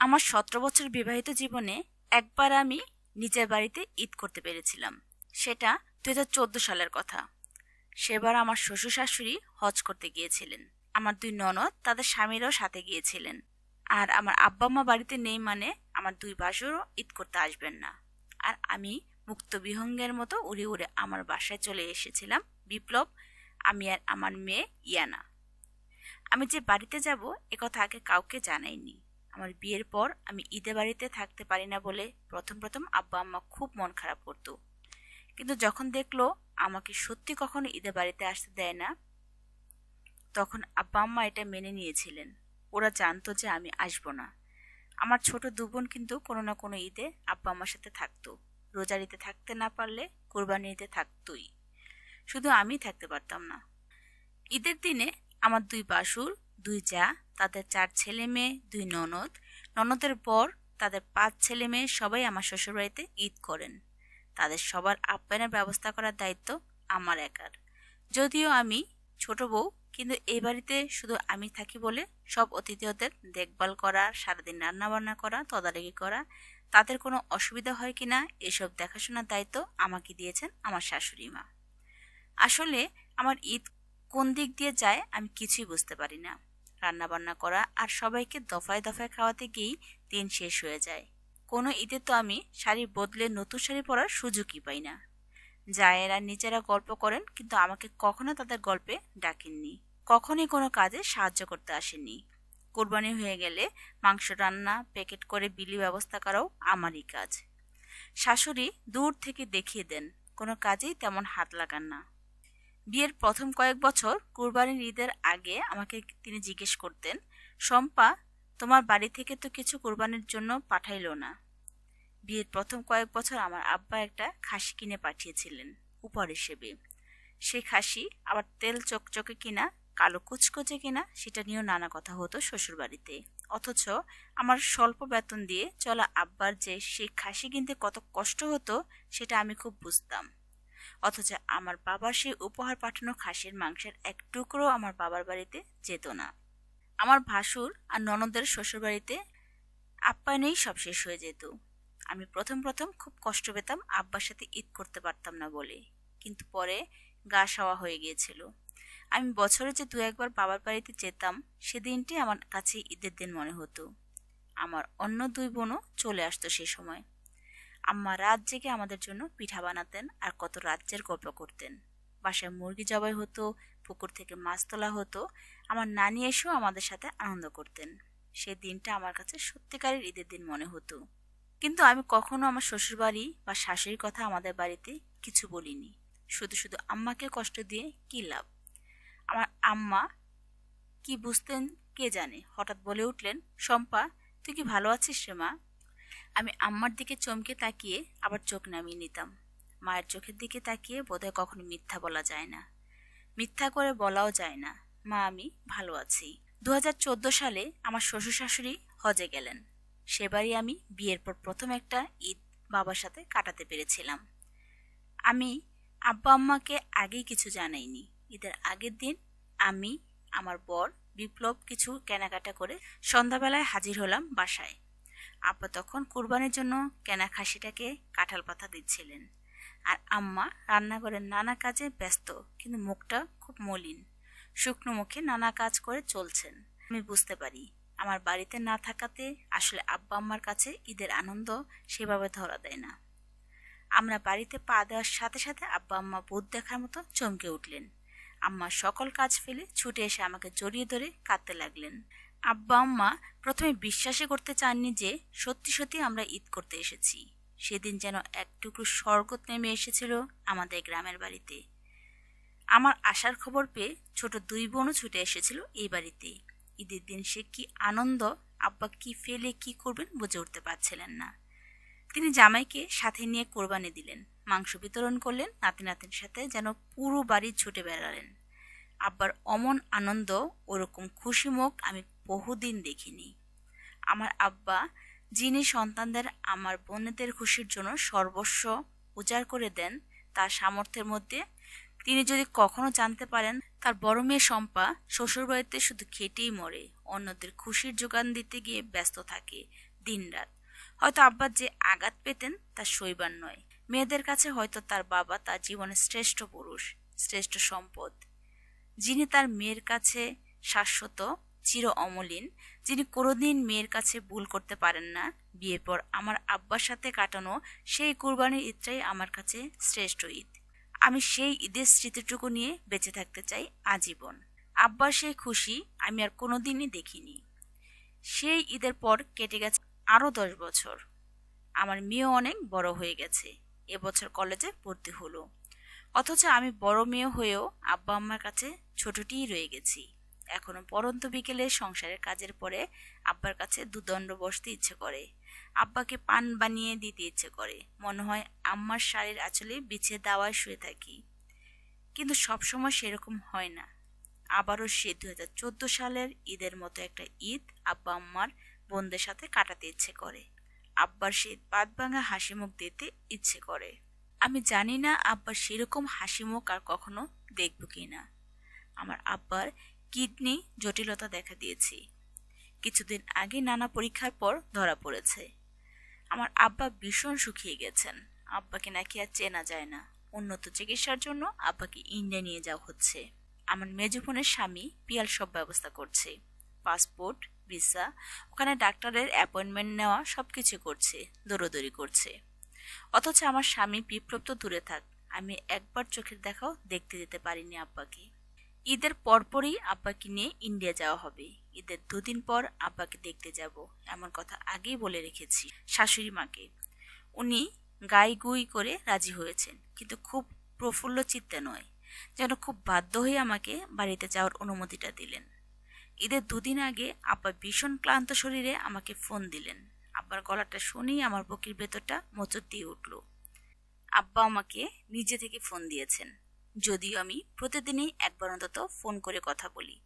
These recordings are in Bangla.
আমার সতেরো বছর বিবাহিত জীবনে একবার আমি নিজের বাড়িতে ঈদ করতে পেরেছিলাম। সেটা দু হাজার চোদ্দ সালের কথা। সেবার আমার শ্বশুর শাশুড়ি হজ করতে গিয়েছিলেন। আমার দুই ননদ তাদের স্বামীরাও সাথে গিয়েছিলেন। আর আমার আব্বা মা বাড়িতে নেই মানে আমার দুই বাসুরও ঈদ করতে আসবেন না। আর আমি মুক্ত বিহঙ্গের মতো উড়ে উড়ে আমার বাসায় চলে এসেছিলাম বিপ্লব, আমি আর আমার মেয়ে ইয়ানা। আমি যে বাড়িতে যাব একথা আগে কাউকে জানাইনি। আমার বিয়ের পর আমি ঈদে বাড়িতে থাকতে পারি না বলে প্রথম প্রথম আব্বা আম্মা খুব মন খারাপ করতো। কিন্তু যখন দেখল আমাকে সত্যি কখনো ঈদে বাড়িতে আসতে দেয় না, তখন আব্বা আম্মা এটা মেনে নিয়েছিলেন। ওরা জানতো যে আমি আসব না। আমার ছোট দু বোন কিন্তু কোনো না কোনো ঈদে আব্বা আম্মার সাথে থাকতো। রোজার ঈদে থাকতে না পারলে কোরবানি ঈদে থাকতোই। শুধু আমি থাকতে পারতাম না। ঈদের দিনে আমার দুই বাসুর দুই যা, তাদের চার ছেলে মেয়ে, দুই ননদ। ননদের পর তাদের পাঁচ ছেলে মেয়ে সবাই আমার শ্বশুরবাড়িতে ঈদ করেন। তাদের সবার আপ্যায়নের ব্যবস্থা করার দায়িত্ব আমার একার। যদিও আমি ছোট বউ, কিন্তু এই বাড়িতে শুধু আমি থাকি বলে সব অতিথিদের দেখভাল করা, সারাদিন রান্নাবান্না করা, তদারকি করা, তাদের কোনো অসুবিধা হয় কি না এসব দেখাশোনার দায়িত্ব আমাকে দিয়েছেন আমার শাশুড়ি মা। আসলে আমার ঈদ কোন দিক দিয়ে যায় আমি কিছুই বুঝতে পারি না। রান্নাবান্না করা আর সবাইকে দফায় দফায় খাওয়াতে গিয়েই দিন শেষ হয়ে যায়। কোনো ঈদে তো আমি শাড়ি বদলে নতুন শাড়ি পরার সুযোগই পাই না। জায়েরা নিজেরা গল্প করেন কিন্তু আমাকে কখনো তাদের গল্পে ডাকেননি। কখনই কোনো কাজে সাহায্য করতে আসেনি কোরবানি হয়ে গেলে মাংস রান্না, প্যাকেট করে বিলি ব্যবস্থা করাও আমারই কাজ। শাশুড়ি দূর থেকে দেখিয়ে দেন, কোনো কাজেই তেমন হাত লাগান না। বিয়ের প্রথম কয়েক বছর কুরবানির ঈদের আগে আমাকে তিনি জিজ্ঞেস করতেন, শম্পা, তোমার বাড়ি থেকে তো কিছু কোরবানির জন্য পাঠাইলো না। বিয়ের প্রথম কয়েক বছর আমার আব্বা একটা খাসি কিনে পাঠিয়েছিলেন উপর হিসেবে। সেই খাসি আবার তেল চকচকে কিনা, কালো কুচকুচে কিনা, সেটা নিয়েও নানা কথা হতো শ্বশুরবাড়িতে। অথচ আমার স্বল্প বেতন দিয়ে চলা আব্বার যে সেই খাসি কিনতে কত কষ্ট হতো, সেটা আমি খুব বুঝতাম। অথচ আমার বাবার সেই উপহার পাঠানো খাসির মাংসের এক টুকরো আমার বাবার বাড়িতে যেত না। আমার ভাসুর আর ননদের শ্বশুরবাড়িতে আপ্যায়নেই সব শেষ হয়ে যেত। আমি প্রথম প্রথম খুব কষ্ট পেতাম আব্বার সাথে ঈদ করতে পারতাম না বলে। কিন্তু পরে গা সাওয়া হয়ে গিয়েছিল। আমি বছরে যে দু একবার বাবার বাড়িতে যেতাম, সেদিনটি আমার কাছে ঈদের দিন মনে হতো। আমার অন্য দুই বোনও চলে আসতো সে সময়। আম্মা রাত জেগে আমাদের জন্য পিঠা বানাতেন আর কত রাজ্যের গল্প করতেন। বাসায় মুরগি জবাই হতো, পুকুর থেকে মাছ তোলা হতো, আমার নানি এসেও আমাদের সাথে আনন্দ করতেন। সেই দিনটা আমার কাছে সত্যিকারের ঈদের দিন মনে হতো। কিন্তু আমি কখনো আমার শ্বশুরবাড়ি বা শাশুড়ির কথা আমাদের বাড়িতে কিছু বলিনি। শুধু শুধু আম্মাকে কষ্ট দিয়ে কি লাভ? আমার আম্মা কি বুঝতেন কে জানে? হঠাৎ বলে উঠলেন, শম্পা, তুই কি ভালো আছিস রে মা? আমি আম্মার দিকে চমকে তাকিয়ে আবার চোখ নামিয়ে নিতাম। মায়ের চোখের দিকে তাকিয়ে বোধহয় কখনো মিথ্যা বলা যায় না। মিথ্যা করে বলাও যায় না। মা, আমি ভালো আছি। দু হাজার চোদ্দ সালে আমার শ্বশুর শাশুড়ি হজে গেলেন। সেবারই আমি বিয়ের পর প্রথম একটা ঈদ বাবার সাথে কাটাতে পেরেছিলাম। আমি আব্বা আম্মাকে আগেই কিছু জানাইনি। ঈদের আগের দিন আমি, আমার বর বিপ্লব কিছু কেনাকাটা করে সন্ধ্যাবেলায় হাজির হলাম বাসায়। আব্বা তখন কুরবানির জন্য কেনা খাসিটাকে কাঁঠাল পাতা দিচ্ছিলেন। আর আম্মা রান্নাঘরের নানা কাজে ব্যস্ত, কিন্তু মুখটা খুব মলিন। শুকনো মুখে নানা কাজ করে চলছেন। আমি বুঝতে পারি, আমার বাড়িতে না থাকাতে আসলে আব্বা আম্মার কাছে ঈদের আনন্দ সেভাবে ধরা দেয় না। আমরা বাড়িতে পা দেওয়ার সাথে সাথে আব্বা আম্মা ভূত দেখার মতো চমকে উঠলেন। আম্মা সকল কাজ ফেলে ছুটে এসে আমাকে জড়িয়ে ধরে কাঁদতে লাগলেন। আব্বা আম্মা প্রথমে বিশ্বাসই করতে চাননি যে সত্যি সত্যি আমরা ঈদ করতে এসেছি। সেদিন যেন এক টুকরো স্বর্গ নেমে এসেছিল আমাদের গ্রামের বাড়িতে। আমার আসার খবর পেয়ে ছোট দুই বোনও ছুটে এসেছিল এই বাড়িতে। ঈদের দিন সে কি আনন্দ, আব্বা কি ফেলে, কি করবেন বুঝে উঠতে পারছিলেন না। তিনি জামাইকে সাথে নিয়ে কোরবানি দিলেন, মাংস বিতরণ করলেন, নাতি নাতির সাথে যেন পুরো বাড়ি ছুটে বেড়ালেন। আব্বার অমন আনন্দ, ওরকম খুশি মুখ আমি বহুদিন দেখিনি। আমার আব্বা, যিনি সন্তানদের আমার বোনেদের খুশির জন্য সর্বস্ব উজাড় করে দেন তার সামর্থ্যের মধ্যে, তিনি যদি কখনো জানতে পারেন, তার বড় মেয়ে শম্পা শ্বশুরবাড়িতে শুধু খেটেই মরে, অন্যদের খুশির যোগান দিতে গিয়ে ব্যস্ত থাকে দিনরাত। হয়তো আব্বা যে আঘাত পেতেন তা সইবার নয়। মেয়েদের কাছে হয়তো তার বাবা তার জীবনের শ্রেষ্ঠ পুরুষ, শ্রেষ্ঠ সম্পদ। যিনি তার মেয়ের কাছে শাশ্বত চির অমলিন, যিনি কোনোদিন মেয়ের কাছে ভুল করতে পারেন না। বিয়ের পর আমার আব্বার সাথে কাটানো সেই কুরবানির ঈদটাই আমার কাছে শ্রেষ্ঠ ঈদ। আমি সেই ঈদের স্মৃতিটুকু নিয়ে বেঁচে থাকতে চাই আজীবন। আব্বার সেই খুশি, আমি আর কোনোদিনই দেখিনি। সেই ঈদের পর কেটে গেছে আরও দশ বছর। আমার মেয়েও অনেক বড় হয়ে গেছে। এবছর কলেজে ভর্তি হলো। অথচ আমি বড় মেয়ে হয়েও আব্বা আম্মার কাছে ছোটটিই রয়ে গেছি। এখনও পরন্ত বিকেলে সংসারের কাজের পরে আব্বার কাছে দুদণ্ড বসতে ইচ্ছে করে। আব্বাকে পান বানিয়ে দিতে ইচ্ছে করে। মনে হয় আম্মার শাড়ির আঁচলে বিছিয়ে দাওয়ায় শুয়ে থাকি। কিন্তু সবসময় সেরকম হয় না। আবারও সে দু হাজার চোদ্দ সালের ঈদের মতো একটা ঈদ আব্বা আম্মার বোনদের সাথে কাটাতে ইচ্ছে করে। আব্বার সে বাদ ভাঙা হাসি মুখ দিতে ইচ্ছে করে। আমি জানি না আব্বার সেরকম হাসি মুখ আর কখনো দেখব কি না আমার আব্বার কিডনি জটিলতা দেখা দিয়েছি। কিছুদিন আগে নানা পরীক্ষার পর ধরা পড়েছে। আমার আব্বা ভীষণ শুকিয়ে গেছেন। আব্বাকে নাকি আর চেনা যায় না। উন্নত চিকিৎসার জন্য আব্বাকে ইন্ডিয়া নিয়ে যাওয়া হচ্ছে। আমার মেজো বোনের স্বামী পিয়াল সব ব্যবস্থা করছে। পাসপোর্ট, ভিসা, ওখানে ডাক্তারের অ্যাপয়েন্টমেন্ট নেওয়া সব কিছু করছে, দৌড়দৌড়ি করছে। অথচ আমার স্বামী বিপ্লব তো দূরে থাক, আমি একবার চোখের দেখাও দেখতে যেতে পারিনি আব্বাকে। ঈদের পরপরই আব্বাকে নিয়ে ইন্ডিয়া যাওয়া হবে। ঈদের দুদিন পর আব্বাকে দেখতে যাব, এমন কথা আগেই বলে রেখেছি শাশুড়ি মাকে। উনি গাই গুই করে রাজি হয়েছেন, কিন্তু খুব প্রফুল্ল চিত্তে নয়, যেন খুব বাধ্য হয়ে আমাকে বাড়িতে যাওয়ার অনুমতিটা দিলেন। ঈদের দুদিন আগে আব্বা ভীষণ ক্লান্ত শরীরে আমাকে ফোন দিলেন। আব্বার গলাটা শুনেই আমার বুকের ভেতরটা মোচর দিয়ে উঠল। আব্বা আমাকে নিজে থেকে ফোন দিয়েছেন। যদিও আমি প্রতিদিনই একবার অন্তত ফোন করে কথা বলি।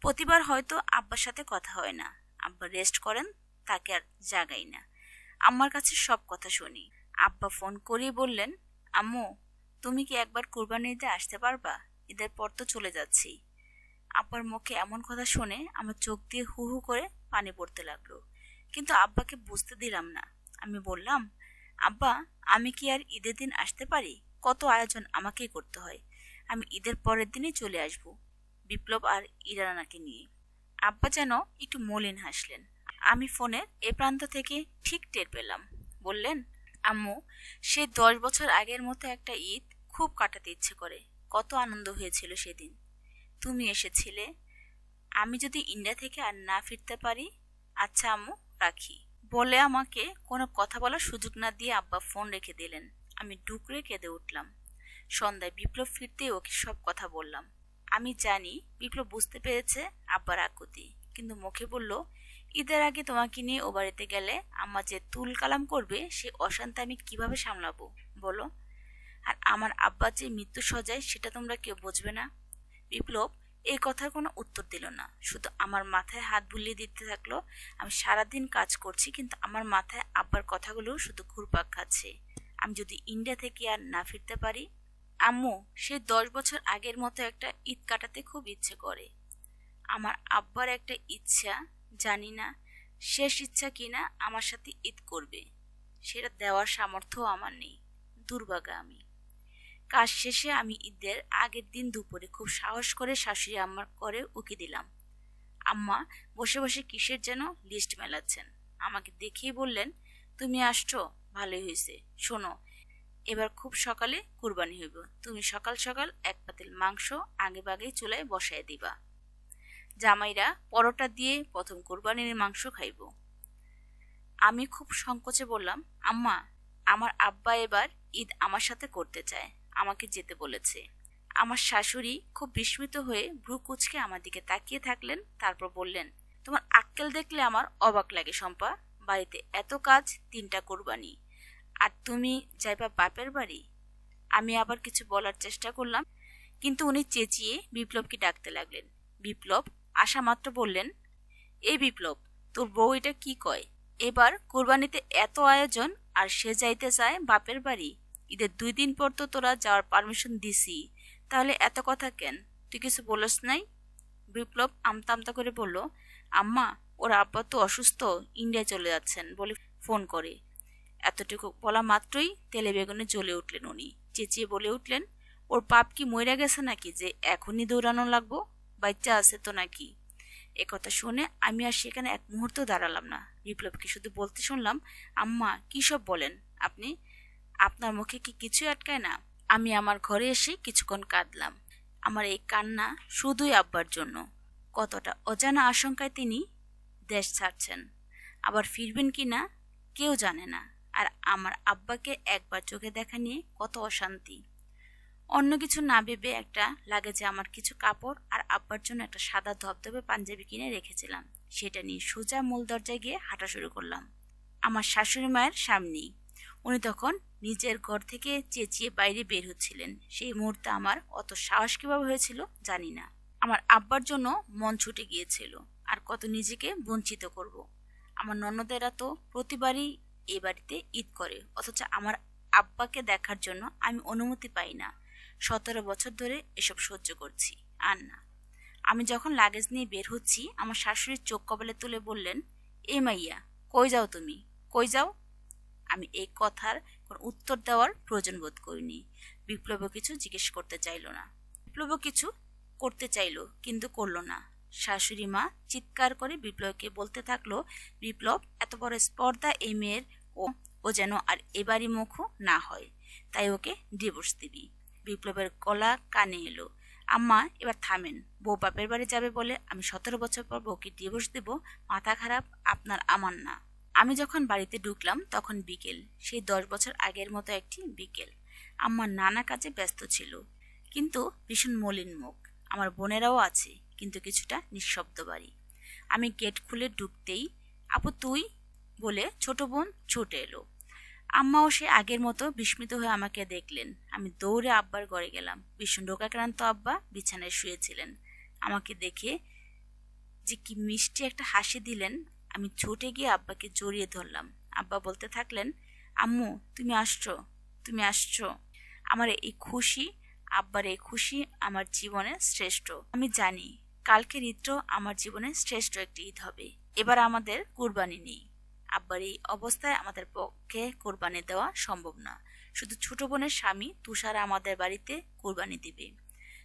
প্রতিবার হয়তো আব্বার সাথে কথা হয় না। আব্বা রেস্ট করেন, তাকে আর জাগাই না। আমার কাছে সব কথা শুনি। আব্বা ফোন করেই বললেন, আম্মু, তুমি কি একবার কোরবানি ঈদে আসতে পারবা? ঈদের পর তো চলে যাচ্ছি। আব্বার মুখে এমন কথা শুনে আমার চোখ দিয়ে হু হু করে পানি পড়তে লাগল। কিন্তু আব্বাকে বুঝতে দিলাম না। আমি বললাম, আব্বা, আমি কি আর ঈদের দিন আসতে পারি? কত আয়োজন আমাকেই করতে হয়। আমি ঈদের পরের দিনই চলে আসব, বিপ্লব আর ইরানাকে নিয়ে। আব্বা যেন একটু মলিন হাসলেন। আমি ফোনের এ প্রান্ত থেকে ঠিক টের পেলাম। বললেন, আম্মু, সে দশ বছর আগের মতো একটা ঈদ খুব কাটাতে ইচ্ছে করে। কত আনন্দ হয়েছিল সেদিন। তুমি এসেছিলে। আমি যদি ইন্ডিয়া থেকে আর না ফিরতে পারি আচ্ছা আম্মু, রাখি। বলে আমাকে কোনো কথা বলার সুযোগ না দিয়ে আব্বা ফোন রেখে দিলেন। আমি ডুকরে কেঁদে উঠলাম। সন্ধ্যায় বিপ্লব ফিরতেই ওকে সব কথা বললাম। আমি জানি বিপ্লব বুঝতে পেরেছে আব্বার আকুতি, কিন্তু মুখে বলল, ঈদের আগে তোমাকে নিয়ে ও বাড়িতে গেলে আম্মা যে তুল কালাম করবে, সে অশান্তি আমি কীভাবে সামলাবো? বলো। আর আমার আব্বা যে মৃত্যু সজায়, সেটা তোমরা কেউ বুঝবে না? বিপ্লব এই কথার কোনো উত্তর দিল না। শুধু আমার মাথায় হাত বুলিয়ে দিতে থাকল, আমি সারাদিন কাজ করছি, কিন্তু আমার মাথায় আব্বার কথাগুলো শুধু ঘুরপাক খাচ্ছে। আমি যদি ইন্ডিয়া থেকে আর না ফিরতে পারি, আম্মু, সে দশ বছর আগের মতো একটা ঈদ কাটাতে খুব ইচ্ছে করে। আমার আব্বার একটা ইচ্ছা, জানি না, শেষ ইচ্ছা কিনা আমার সাথে ঈদ করবে। সেটা দেওয়ার সামর্থ্য আমার নেই দুর্ভাগা আমি কাজ শেষে আমি ঈদের আগের দিন দুপুরে খুব সাহস করে শাশুড়ি আম্মার করে উকি দিলাম। আম্মা বসে বসে কিসের যেন লিস্ট মেলাচ্ছেন। আমাকে দেখেই বললেন, তুমি আসছো? ভালোই হয়েছে। শোনো, এবার খুব সকালে কুরবানি হইব। তুমি সকাল সকাল এক পাতিল মাংস আগে বাগে চুলায় বসায় দিবা। জামাইরা পরোটা দিয়ে প্রথম কোরবানির মাংস খাইব। আমি খুব সংকোচে বললাম, আম্মা, আমার আব্বা এবার ঈদ আমার সাথে করতে চায়। আমাকে যেতে বলেছে। আমার শাশুড়ি খুব বিস্মিত হয়ে ভ্রু কুচকে আমার দিকে তাকিয়ে থাকলেন, তারপর বললেন, তোমার আক্কেল দেখলে আমার অবাক লাগে শম্পা। বাড়িতে এত কাজ, তিনটা কোরবানি। আর তুমি যাইবা বাপের বাড়ি? আমি আবার কিছু বলার চেষ্টা করলাম, কিন্তু উনি চেঁচিয়ে বিপ্লবকে ডাকতে লাগলেন। বিপ্লব আসা মাত্র বললেন এই বিপ্লব, তোর বউ এটা কি কয়? এবার কোরবানিতে এত আয়োজন আর সে যাইতে চায় বাপের বাড়ি? ঈদের দুই দিন পর তো তোরা যাওয়ার পারমিশন দিছি তাহলে এত কথা কেন? তুই কিছু বলস নাই? বিপ্লব আমতা আমতা করে বলল, আম্মা, ওর আব্বা তো অসুস্থ, ইন্ডিয়ায় চলে যাচ্ছেন, বলে ফোন করে। এতটুকু বলা মাত্রই তেলে বেগুনে জ্বলে উঠলেন উনি। চেঁচিয়ে বলে উঠলেন, ওর পাপ কি মইরা গেছে নাকি যে এখনই দৌড়ানো লাগবো? বাচ্চা আছে তো নাকি? একথা শুনে আমি আর সেখানে এক মুহূর্ত দাঁড়ালাম না। বিপ্লবকে শুধু বলতে শুনলাম, আম্মা, কী সব বলেন? আপনি, আপনার মুখে কি কিছু আটকায় না? আমি আমার ঘরে এসে কিছুক্ষণ কাঁদলাম। আমার এই কান্না শুধুই আব্বার জন্য। কতটা অজানা আশঙ্কায় তিনি দেশ ছাড়ছেন। আবার ফিরবেন কি না কেউ জানে না। আর আমার আব্বাকে একবার চোখে দেখা নিয়ে কত অশান্তি। অন্য কিছু না ভেবে একটা লাগেজে আমার কিছু কাপড় আর আব্বার জন্য একটা সাদা ধবধবে পাঞ্জাবি কিনে রেখেছিলাম। সেটা নিয়ে সোজা মূল দরজায় গিয়ে হাঁটা শুরু করলাম। আমার শাশুড়ি মায়ের সামনেই। উনি তখন নিজের ঘর থেকে চেঁচিয়ে বাইরে বের হচ্ছিলেন। সেই মুহূর্তে আমার অত সাহস কীভাবে হয়েছিল জানি না। আমার আব্বার জন্য মন ছুটে গিয়েছিল। আর কত নিজেকে বঞ্চিত করব। আমার ননদেরা তো প্রতিবারই এ বাড়িতে ঈদ করে। অথচ আমার আব্বাকে দেখার জন্য আমি অনুমতি পাই না। সতেরো বছর ধরে এসব সহ্য করছি। আর না। আমি যখন লাগেজ নিয়ে বের হচ্ছি, আমার শাশুড়ির চোখ কপালে তুলে বললেন, এ মাইয়া, কই যাও তুমি? কই যাও? আমি এই কথার কোনো উত্তর দেওয়ার প্রয়োজন বোধ করিনি। বিপ্লব কিছু জিজ্ঞেস করতে চাইল না। বিপ্লব কিছু করতে চাইলো, কিন্তু করল না। শাশুড়ি মা চিৎকার করে বিপ্লবকে বলতে থাকল, বিপ্লব, এত বড় স্পর্ধা এই মেয়ের ও ও যেন আর এবারই মুখও না হয়। তাই ওকে ডিভোর্স দিবি। বিপ্লবের গলা কানে এলো। আম্মা, এবার থামেন। বউ বাপের বাড়ি যাবে বলে আমি সতেরো বছর পর বউকে ডিভোর্স দেব, মাথা খারাপ, আপনার আমার না। আমি যখন বাড়িতে ঢুকলাম, তখন বিকেল। সেই দশ বছর আগের মতো একটি বিকেল। আমার নানা কাজে ব্যস্ত ছিল। কিন্তু ভীষণ মলিন মুখ। আমার বোনেরাও আছে, কিন্তু কিছুটা নিঃশব্দ বাড়ি। আমি গেট খুলে ঢুকতেই, আপু, তুই? বলে ছোট বোন ছুটে এলো। আম্মাও সে আগের মতো বিস্মিত হয়ে আমাকে দেখলেন। আমি দৌড়ে আব্বার ঘরে গেলাম। ভীষণ রোগাক্রান্ত আব্বা বিছানায় শুয়েছিলেন। আমাকে দেখে যে কি মিষ্টি একটা হাসি দিলেন। আমি ছুটে গিয়ে আব্বাকে জড়িয়ে ধরলাম। আব্বা বলতে থাকলেন, আম্মু, তুমি আসছো তুমি আসছো। আমার এই খুশি, আব্বার এই খুশি আমার জীবনে শ্রেষ্ঠ। আমি জানি, কালকের ঈদটাও আমার জীবনে শ্রেষ্ঠ একটি ঈদ হবে। এবার আমাদের কুরবানি নেই। আব্বার এই অবস্থায় আমাদের পক্ষে কোরবানি দেওয়া সম্ভব না। শুধু ছোট বোনের স্বামী তুষার আমাদের বাড়িতে কোরবানি দিবে।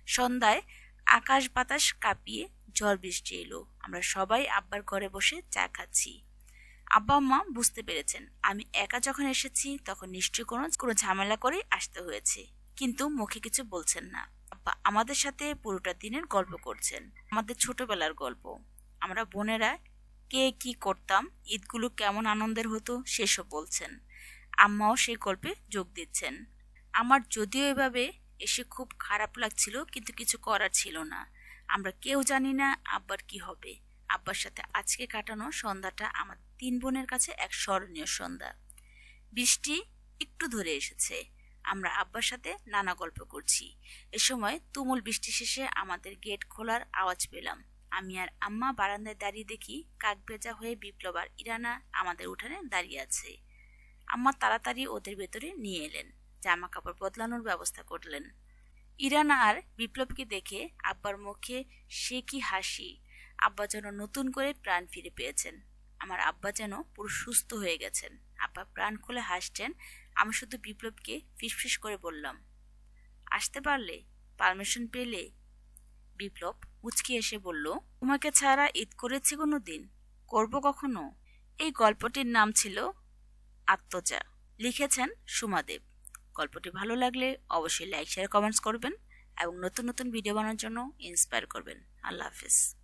সন্ধ্যায় আকাশ বাতাস কাঁপিয়ে ঝড় বৃষ্টি এলো। আমরা সবাই আব্বার ঘরে বসে চা খাচ্ছি। আব্বা মা বুঝতে পেরেছেন, আমি একা যখন এসেছি তখন নিশ্চয়ই কোনো কোনো ঝামেলা করে আসতে হয়েছে। কিন্তু মুখে কিছু বলছেন না। আব্বা আমাদের সাথে পুরোটা দিনের গল্প করছেন। আমাদের ছোটবেলার গল্প। আমরা বোনেরা কে কি করতাম, ঈদগুলো কেমন আনন্দের হতো সেসব বলছেন। আম্মাও সেই গল্পে যোগ দিচ্ছেন। আমার যদিও এভাবে এসে খুব খারাপ লাগছিল, কিন্তু কিছু করার ছিল না। আমরা কেউ জানি না আব্বার কি হবে। আব্বার সাথে আজকে কাটানো সন্ধ্যাটা আমার তিন বোনের কাছে এক স্মরণীয় সন্ধ্যা। বৃষ্টি একটু ধরে এসেছে। আমরা আব্বার সাথে নানা গল্প করছি। এ সময় তুমুল বৃষ্টি শেষে আমাদের গেট খোলার আওয়াজ পেলাম। আমি আর আম্মা বারান্দায় দাঁড়িয়ে দেখি কাক ভেজা হয়ে বিপ্লব আর ইরানা আমাদের উঠানে দাঁড়িয়ে আছে। আম্মা তাড়াতাড়ি ওদের ভেতরে নিয়ে এলেন জামা কাপড় বদলানোর ব্যবস্থা করলেন। ইরানা আর বিপ্লবকে দেখে আব্বার মুখে সে কি হাসি, আব্বা যেন নতুন করে প্রাণ ফিরে পেয়েছেন। আমার আব্বা যেন পুরো সুস্থ হয়ে গেছেন। আব্বা প্রাণ খুলে হাসছেন, আমি শুধু বিপ্লবকে ফিসফিস করে বললাম, আসতে পারলে? পারমিশন পেলে? বিপ্লব উচকি এসে বলল, তোমাকে ছাড়া ঈদ করেছি কোনো দিন করব কখনো? এই গল্পটির নাম ছিল আত্মজা। লিখেছেন সুমাদেব। গল্পটি ভালো লাগলে অবশ্যই লাইক, শেয়ার, কমেন্টস করবেন এবং নতুন নতুন ভিডিও বানানোর জন্য ইন্সপায়ার করবেন। আল্লাহ হাফিজ।